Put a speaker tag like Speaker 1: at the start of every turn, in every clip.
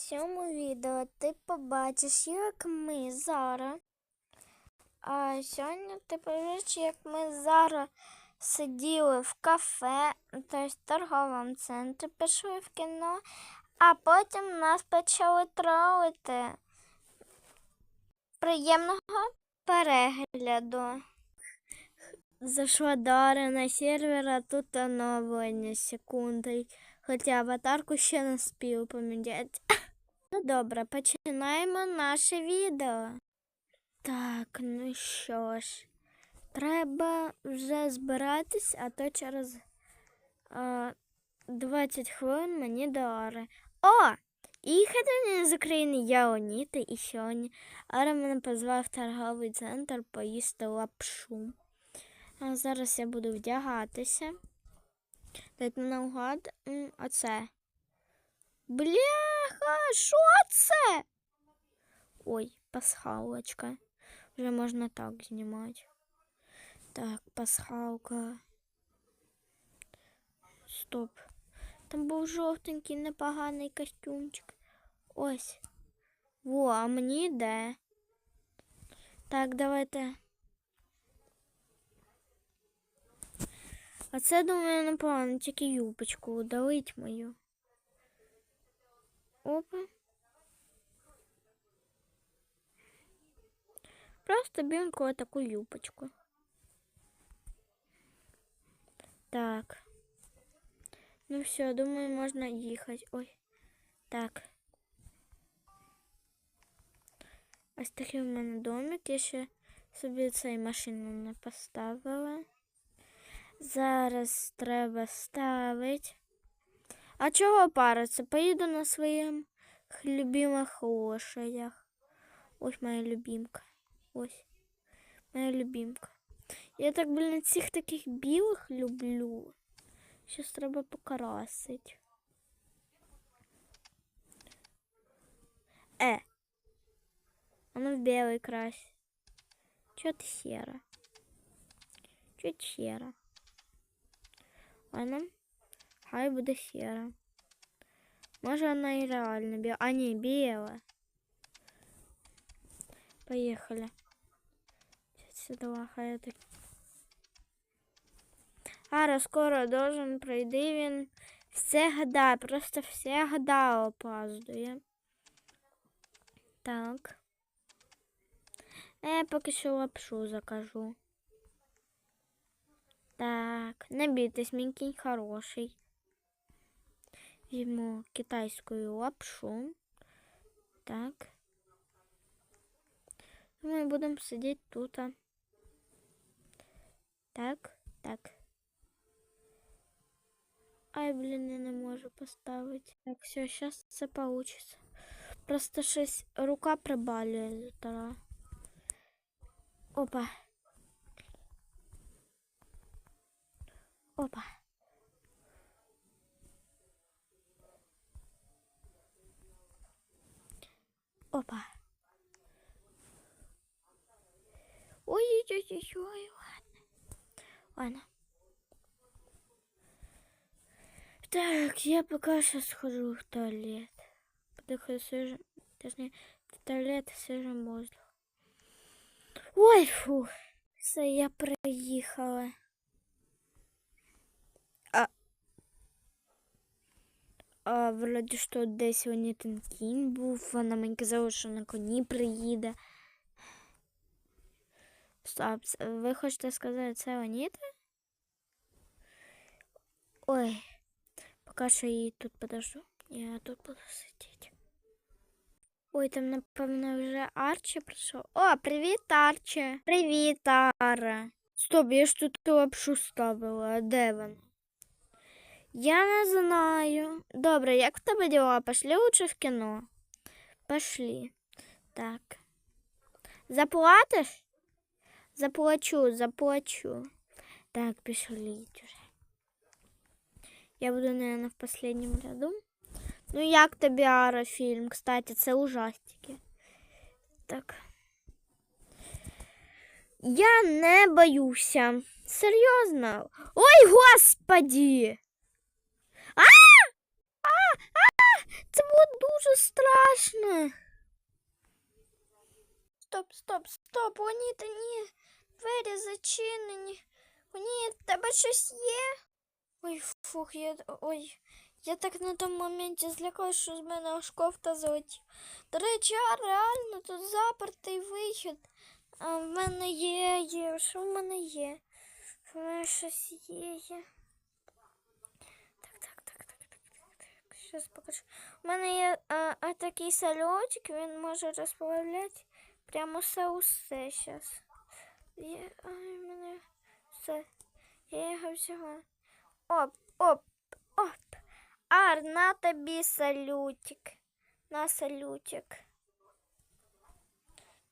Speaker 1: цьому відео ти побачиш, як ми зараз. А сьогодні ти побачиш, як ми зараз сиділи в кафе, тобто в торговому центрі, пішли в кіно, а потім нас почали тролити. Приємного перегляду. Зайшла Дара на сервер, а тут оновлення секундою. Хоча аватарку ще не спів поміняти. Добре, починаємо наше відео. Так, ну що ж, треба вже збиратись, а то через а, 20 хвилин мені до Ари. О! І хатині з України я Оніта і сьогодні. Ара мене позвав в торговий центр поїсти лапшу. А зараз я буду вдягатися. Дайте наугад. Оце. Бляха, що це? Ой, пасхалочка. Вже можна так знімати. Так, пасхалка. Стоп. Там був жовтенький непоганий костюмчик. Ось. Во, а мені йде. Так, давайте. А це, думаю, напевно, тільки юбочку удалить мою. Опа. Просто білку таку юбочку. Так. Ну все, думаю, можна їхати. Ой. Так. Ось такий в мене домик. Я ще собі цей машину не поставила. Зараз треба ставити. А чого париться? Поїду на своїх любимих лошадях. Ось моя любимка. Ось. Моя любимка. Я так, блін, цих таких білих люблю. Щось треба покрасити. Е. Оно в белый крась. Чё ты серо? Чё ты серо? Ладно. Хай буде сіра. Може вона і реально біла. А ні, біла. Поїхали. Сюда, хай. Ара скоро должен пройти він всегда, просто всегда опаздує. Так. Я поки що лапшу закажу. Так, не бійтесь, хороший. Візьму китайську лапшу. Так. Ми будемо сидіти тут. Так, так. Ай, блін, я не можу поставити. Так, все, зараз це получится. Просто щось рука прибалює літера. Опа. Опа. Опа. Ой-ой-ой-ой, ладно. Ладно. Так, я пока что схожу в туалет. Подыхаю свежим, точнее, в туалет свежим воздухом. Ой, фу. Все, я проїхала. А, а вроді що десь вони ten кінь був, вона мені казала, що на коні приїде. Стоп, ви хочете сказати, це Аніта? Ой, поки що її тут подожду. Я тут буду сидіти. Ой, там, напевно, вже Арчі прийшов. О, привіт, Арчі. Привіт, Ара. Стоп, я ж тут лапшу ставила. Де вона? Я не знаю. Добре, як в тебе діла? Пошли лучше в кіно. Пошли. Так. Заплатиш? Заплачу, заплачу. Так, пішли уже. Я буду, наверное, в последнем ряду. Ну, як тобі Ара фільм? Кстати, це ужастики. Так. Я не боюся. Серйозно? Ой, господі! А! А! А! Це було дуже страшно. Стоп, стоп, стоп, Оніта, ні. Двері зачинені. О, ні, тебе щось є? Ой, фух, я. Ой. Я так на тому моменті злякалась, що з мене аж кофта злетіла. До речі, а реально тут запертий вихід. А в мене є, є. Що в мене є? В мене щось є, є. Так, покажу. У мене є а, а такий сальотик, він може розплавляти прямо все усе зараз. Є, ай, мене все. Я його взяла. Оп, оп, оп. Ар, на тобі салютик. На салютик.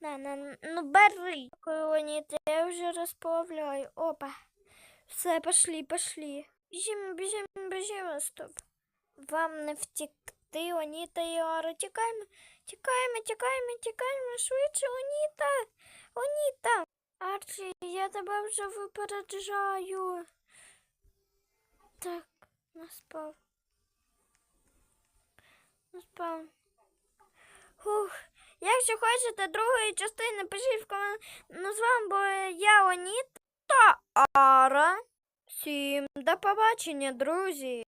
Speaker 1: На, на, ну бери. Леонід, я вже розплавляю. Опа. Все, пошли, пошли. Біжимо, біжимо, біжимо, стоп. Вам не втекти, Оніта і Ара. Тікаємо, тікаємо, тікаємо, тікаємо. Швидше, Оніта. Оніта. Арчі, я тебе вже випереджаю. Так, наспав. Наспав. Хух. Якщо хочете другої частини, пишіть в коментарі. Ну, з вами була я, Оніта та Ара. Всім до побачення, друзі.